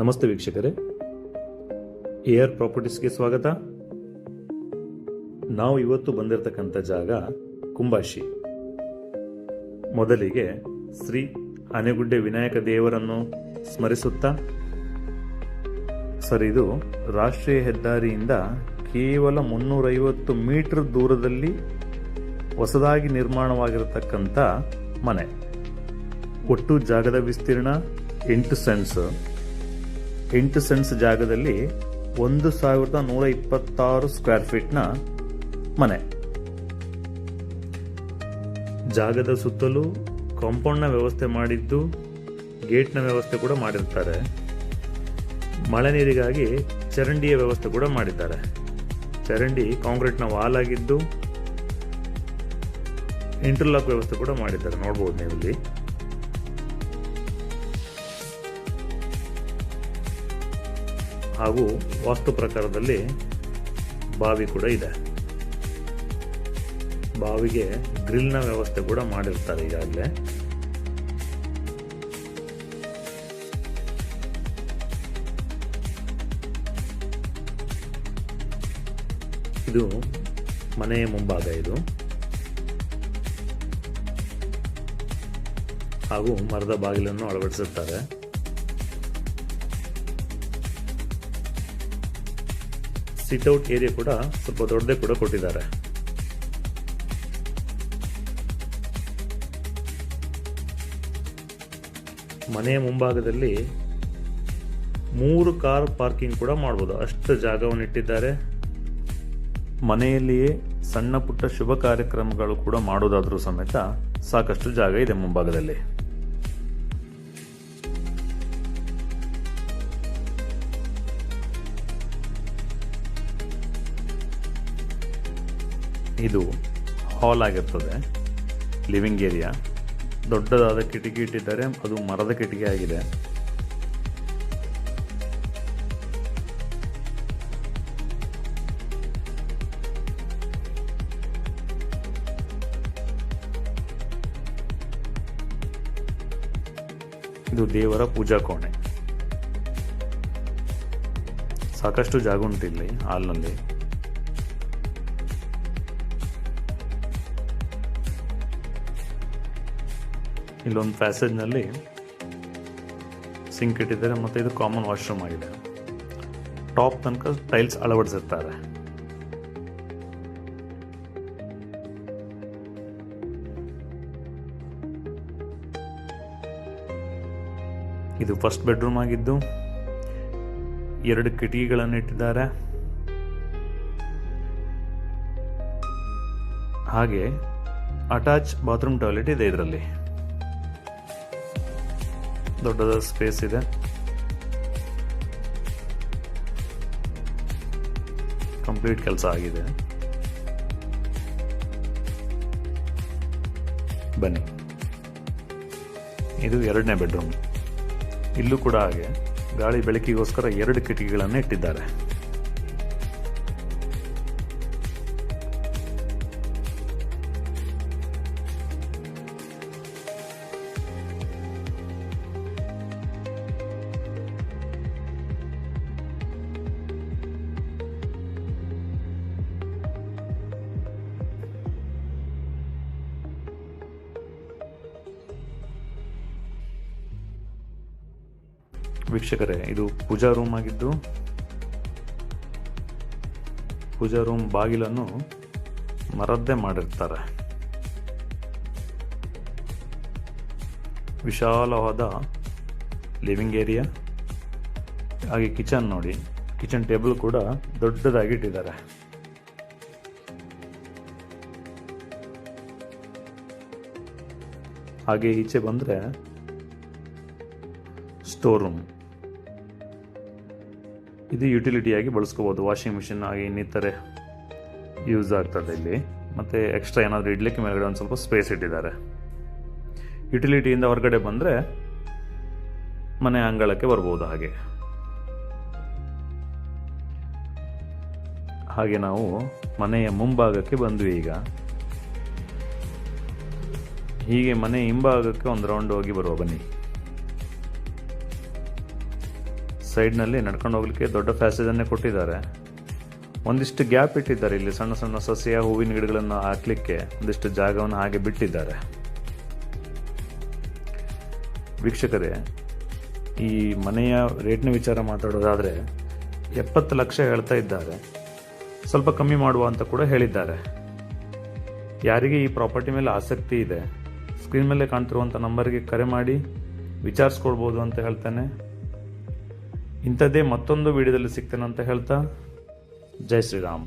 ನಮಸ್ತೆ ವೀಕ್ಷಕರೇ. ಏರ್ ಪ್ರಾಪರ್ಟೀಸ್ಗೆ ಸ್ವಾಗತ. ನಾವು ಇವತ್ತು ಬಂದಿರತಕ್ಕಂಥ ಜಾಗ ಕುಂಬಾಶಿ ಮೊದಲಿಗೆ ಶ್ರೀ ಆನೆಗುಡ್ಡೆ ವಿನಾಯಕ ದೇವರನ್ನು ಸ್ಮರಿಸುತ್ತಾ, ಸರ್ ಇದು ರಾಷ್ಟ್ರೀಯ ಹೆದ್ದಾರಿಯಿಂದ ಕೇವಲ ಮುನ್ನೂರೈವತ್ತು ಮೀಟರ್ ದೂರದಲ್ಲಿ ಹೊಸದಾಗಿ ನಿರ್ಮಾಣವಾಗಿರತಕ್ಕಂಥ ಮನೆ. ಒಟ್ಟು ಜಾಗದ ವಿಸ್ತೀರ್ಣ ಎಂಟು ಸೆನ್ಸ್ ಎಂಟು ಸೆನ್ಸ್ ಜಾಗದಲ್ಲಿ ಒಂದು ಸಾವಿರದ ನೂರ ಇಪ್ಪತ್ತಾರು ಸ್ಕ್ವೇರ್ ಫೀಟ್ನ ಮನೆ. ಜಾಗದ ಸುತ್ತಲೂ ಕಾಂಪೌಂಡ್ನ ವ್ಯವಸ್ಥೆ ಮಾಡಿದ್ದು ಗೇಟ್ನ ವ್ಯವಸ್ಥೆ ಕೂಡ ಮಾಡಿರ್ತಾರೆ. ಮಳೆ ನೀರಿಗಾಗಿ ಚರಂಡಿಯ ವ್ಯವಸ್ಥೆ ಕೂಡ ಮಾಡಿದ್ದಾರೆ. ಚರಂಡಿ ಕಾಂಕ್ರೀಟ್ನ ವಾಲ್ ಆಗಿದ್ದು ಇಂಟರ್ಲಾಕ್ ವ್ಯವಸ್ಥೆ ಕೂಡ ಮಾಡಿದ್ದಾರೆ. ನೋಡ್ಬೋದು ನೀವು ಇಲ್ಲಿ ಹಾಗೂ ವಾಸ್ತು ಪ್ರಕಾರದಲ್ಲಿ ಬಾವಿ ಕೂಡ ಇದೆ. ಬಾವಿಗೆ ಗ್ರಿಲ್ನ ವ್ಯವಸ್ಥೆ ಕೂಡ ಮಾಡಿರ್ತಾರೆ ಈಗಾಗಲೇ. ಇದು ಮನೆಯ ಮುಂಭಾಗ ಇದು. ಹಾಗೂ ಮರದ ಬಾಗಿಲನ್ನು ಅಳವಡಿಸುತ್ತಾರೆ ಸಿಟ್ಔಟ್ ಏರಿಯಾ ಕೂಡ ಸ್ವಲ್ಪ ದೊಡ್ಡದೇ ಕೂಡ ಕೊಟ್ಟಿದ್ದಾರೆ. ಮನೆಯ ಮುಂಭಾಗದಲ್ಲಿ ಮೂರು ಕಾರ್ ಪಾರ್ಕಿಂಗ್ ಕೂಡ ಮಾಡಬಹುದು ಅಷ್ಟು ಜಾಗವನ್ನು ಇಟ್ಟಿದ್ದಾರೆ. ಮನೆಯಲ್ಲಿಯೇ ಸಣ್ಣ ಪುಟ್ಟ ಶುಭ ಕಾರ್ಯಕ್ರಮಗಳು ಕೂಡ ಮಾಡೋದಾದ್ರೂ ಸಮೇತ ಸಾಕಷ್ಟು ಜಾಗ ಇದೆ ಮುಂಭಾಗದಲ್ಲಿ. ಇದು ಹಾಲ್ ಆಗಿರ್ತದೆ ಲಿವಿಂಗ್ ಏರಿಯಾ ದೊಡ್ಡದಾದ ಕಿಟಕಿ ಇಟ್ಟಿದ್ದಾರೆ, ಅದು ಮರದ ಕಿಟಕಿ ಆಗಿದೆ. ಇದು ದೇವರ ಪೂಜಾ ಕೋಣೆ. ಸಾಕಷ್ಟು ಜಾಗ ಉಂಟು ಇಲ್ಲಿ ಹಾಲ್ನಲ್ಲಿ. ಇಲ್ಲೊಂದು ಪ್ಯಾಸೇಜ್ನಲ್ಲಿ ಸಿಂಕ್ ಇಟ್ಟಿದ್ದಾರೆ ಮತ್ತು ಇದು ಕಾಮನ್ ವಾಶ್ರೂಮ್ ಆಗಿದೆ. ಟಾಪ್ ತನಕ ಟೈಲ್ಸ್ ಅಳವಡಿಸಿರ್ತಾರೆ. ಇದು ಫಸ್ಟ್ ಬೆಡ್ರೂಮ್ ಆಗಿದ್ದು, ಎರಡು ಕಿಟಕಿಗಳನ್ನು ಇಟ್ಟಿದ್ದಾರೆ. ಹಾಗೆ ಅಟ್ಯಾಚ್ ಬಾತ್ರೂಮ್ ಟಾಯ್ಲೆಟ್ ಇದೆ ಇದರಲ್ಲಿ. ದೊಡ್ಡದಾದ ಸ್ಪೇಸ್ ಇದೆ. ಕಂಪ್ಲೀಟ್ ಕೆಲಸ ಆಗಿದೆ. ಬನ್ನಿ. ಇದು ಎರಡನೇ ಬೆಡ್ರೂಮ್ ಇಲ್ಲೂ ಕೂಡ ಹಾಗೆ. ಗಾಳಿ ಬೆಳಕಿಗೋಸ್ಕರ ಎರಡು ಕಿಟಕಿಗಳನ್ನು ಇಟ್ಟಿದ್ದಾರೆ. ವೀಕ್ಷಕರೇ, ಇದು ಪೂಜಾ ರೂಮ್ ಆಗಿದ್ದು, ಪೂಜಾ ರೂಮ್ ಬಾಗಿಲನ್ನು ಮರದ್ದೇ ಮಾಡಿರ್ತಾರೆ. ವಿಶಾಲವಾದ ಲಿವಿಂಗ್ ಏರಿಯಾ ಹಾಗೆ ಕಿಚನ್ ನೋಡಿ. ಕಿಚನ್ ಟೇಬಲ್ ಕೂಡ ದೊಡ್ಡದಾಗಿ ಇಟ್ಟಿದ್ದಾರೆ. ಹಾಗೆ ಈಚೆ ಬಂದರೆ ಸ್ಟೋರ್ ರೂಮ್ ಇದು ಯುಟಿಲಿಟಿಯಾಗಿ ಬಳಸ್ಕೋಬೋದು. ವಾಷಿಂಗ್ ಮಿಷಿನ್ ಆಗಿ ಇನ್ನಿತರೆ ಯೂಸ್ ಆಗ್ತದೆ ಇಲ್ಲಿ. ಮತ್ತು ಎಕ್ಸ್ಟ್ರಾ ಏನಾದರೂ ಇಡ್ಲಿಕ್ಕೆ ಮೇಲ್ಗಡೆ ಒಂದು ಸ್ವಲ್ಪ ಸ್ಪೇಸ್ ಇಟ್ಟಿದ್ದಾರೆ. ಯುಟಿಲಿಟಿಯಿಂದ ಹೊರಗಡೆ ಬಂದರೆ ಮನೆ ಅಂಗಳಕ್ಕೆ ಬರ್ಬೋದು ಹಾಗೆ. ಹಾಗೆ ನಾವು ಮನೆಯ ಮುಂಭಾಗಕ್ಕೆ ಬಂದ್ವಿ ಈಗ. ಹೀಗೆ ಮನೆ ಹಿಂಭಾಗಕ್ಕೆ ಒಂದು ರೌಂಡ್ ಹೋಗಿ ಬರುವ ಬನ್ನಿ. ಸೈಡ್ನಲ್ಲಿ ನಡ್ಕೊಂಡು ಹೋಗ್ಲಿಕ್ಕೆ ದೊಡ್ಡ ಫ್ಯಾಸೇಜನ್ನೇ ಕೊಟ್ಟಿದ್ದಾರೆ. ಒಂದಿಷ್ಟು ಗ್ಯಾಪ್ ಇಟ್ಟಿದ್ದಾರೆ. ಇಲ್ಲಿ ಸಣ್ಣ ಸಣ್ಣ ಸಸ್ಯ, ಹೂವಿನ ಗಿಡಗಳನ್ನು ಹಾಕಲಿಕ್ಕೆ ಒಂದಿಷ್ಟು ಜಾಗವನ್ನು ಹಾಗೆ ಬಿಟ್ಟಿದ್ದಾರೆ. ವೀಕ್ಷಕರೇ, ಈ ಮನೆಯ ರೇಟ್ನ ವಿಚಾರ ಮಾತಾಡೋದಾದರೆ ಎಪ್ಪತ್ತು ಲಕ್ಷ ಹೇಳ್ತಾ ಇದ್ದಾರೆ. ಸ್ವಲ್ಪ ಕಮ್ಮಿ ಮಾಡುವ ಅಂತ ಕೂಡ ಹೇಳಿದ್ದಾರೆ. ಯಾರಿಗೆ ಈ ಪ್ರಾಪರ್ಟಿ ಮೇಲೆ ಆಸಕ್ತಿ ಇದೆ? ಸ್ಕ್ರೀನ್ ಮೇಲೆ ಕಾಣ್ತಿರುವಂಥ ನಂಬರ್ಗೆ ಕರೆ ಮಾಡಿ, ವಿಚಾರಿಸ್ಕೊಳ್ಬೋದು ಅಂತ ಹೇಳ್ತಾನೆ. ಇಂಥದ್ದೇ ಮತ್ತೊಂದು ವಿಡಿಯೋದಲ್ಲಿ ಸಿಗ್ತೇನೆ ಅಂತ ಹೇಳ್ತಾ ಜೈ ಶ್ರೀರಾಮ್.